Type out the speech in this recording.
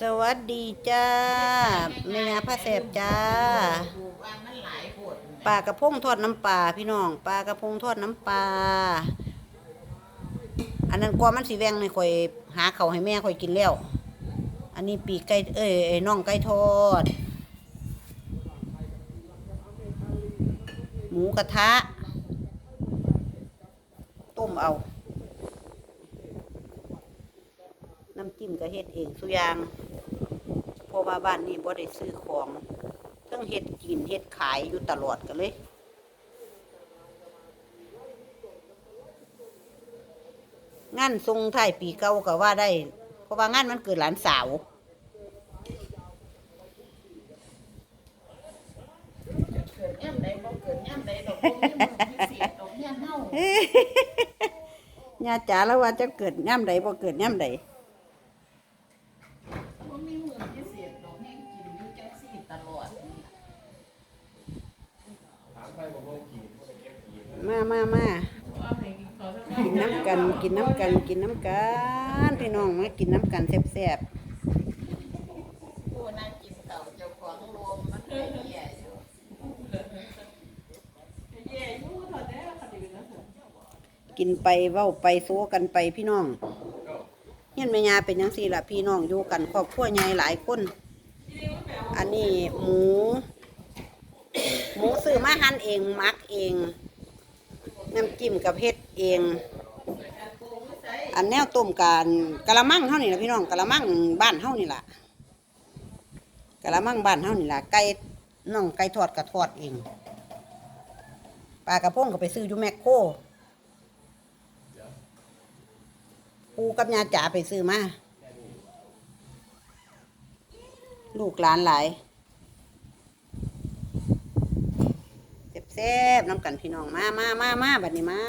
สวัสดีจ้าแม่ยาพระแสบจ้า ปลากระพงทอดน้ำปลาพี่น้องปลากระพงทอดน้ำปลา อันนั้นกว่ามันสีแวงในข่อยหาเขาให้แม่ข่อยกินแล้ว อันนี้ปีกไก่เอ้ยเอ้ยน่องไก่ทอด หมูกระทะ ต้มเอา น้ำจิ้มก็เฮ็ดเองสุอยางเพราะว่าบ้านนี้บ่ได้ซื้อของเทั้งเฮ็ดกินเฮ็ดขายอยู่ตลอดกันเลยงานทรงไทายปีเก่าก็ว่าได้ เพราะว่างานมันเกิดหลานสาวเกิดย่ำใดบ่เกิดย่ำใดดอกบ่มีมือพิเศษดอกเนี่ยเฮาญาจ๋าแล้วว่าจะเกิดย่ำใดบ่เกิดย่ำใด มามามากินน้ำกันกินน้ำกันกินน้ำกันพี่น้องมากินน้ำกันแซ่บผู้นั่งกินข้าเจ้าของรวมมันก็แย่อยู่ๆกินไปเว้าไปโซกันไปพี่น้องเฮียนแม่ยาเป็นจังซี่ละพี่น้องอยู่กันครอบครัวใหญ่หลายคน อันนี้หมู หมูซื้อมาหั่นเองมักเอง น้ำจิ้มกับเฮ็ดเอง อันแนวต้มกันกะละมังเฮานี่ละพี่น้องกะละมังบ้านเฮานี่ละกะละมังบ้านเฮานี่ละไก่น้องไก่ทอดก็ทอดเองปลากระพงก็ไปซื้ออยู่แมคโครปูกับยาจ๋าไปซื้อมาลูกหลานหลาย ซ่บน้ำกันพี่น้องมามามามาบัดนี้มา